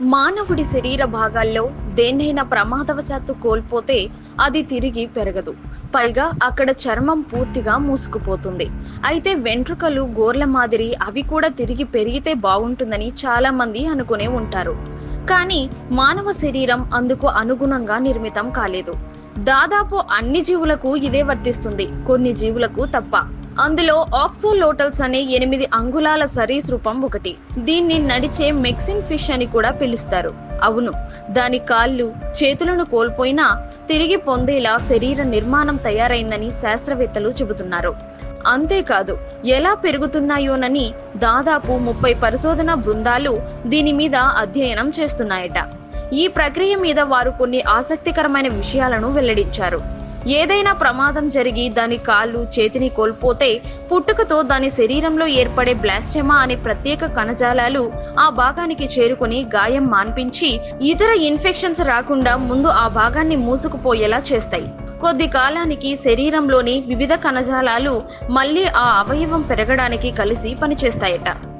మానవుడి శరీర భాగాల్లో దేన్నైనా ప్రమాదవశాత్తు కోల్పోతే అది తిరిగి పెరగదు. పైగా అక్కడ చర్మం పూర్తిగా మూసుకుపోతుంది. అయితే వెంట్రుకలు గోర్ల మాదిరి అవి కూడా తిరిగి పెరిగితే బాగుంటుందని చాలా మంది అనుకునే ఉంటారు. కానీ మానవ శరీరం అందుకు అనుగుణంగా నిర్మితం కాలేదు. దాదాపు అన్ని జీవులకు ఇదే వర్తిస్తుంది. కొన్ని జీవులకు తప్ప. అందులో ఆక్సోలోటల్స్ అనే ఎనిమిది అంగుళాల సరీసృపం ఒకటి. దీన్ని నడిచే మెక్సిన్ ఫిష్ అని కూడా పిలుస్తారు. అవును దాని కాళ్ళు చేతులను కోల్పోయినా తిరిగి పొందేలా శరీర నిర్మాణం తయారైందని శాస్త్రవేత్తలు చెబుతున్నారు. అంతేకాదు ఎలా పెరుగుతున్నాయోనని దాదాపు ముప్పై పరిశోధన బృందాలు దీని మీద అధ్యయనం చేస్తున్నాయట. ఈ ప్రక్రియ మీద వారు కొన్ని ఆసక్తికరమైన విషయాలను వెల్లడించారు. ఏదైనా ప్రమాదం జరిగి దాని కాళ్ళు చేతిని కోల్పోతే పుట్టుకతో దాని శరీరంలో ఏర్పడే బ్లాస్టెమా అనే ప్రత్యేక కణజాలాలు ఆ భాగానికి చేరుకొని గాయం మాన్పించి ఇతర ఇన్ఫెక్షన్స్ రాకుండా ముందు ఆ భాగాన్ని మూసుకుపోయేలా చేస్తాయి. కొద్ది కాలానికి శరీరంలోని వివిధ కణజాలాలు మళ్ళీ ఆ అవయవం పెరగడానికి కలిసి పనిచేస్తాయట.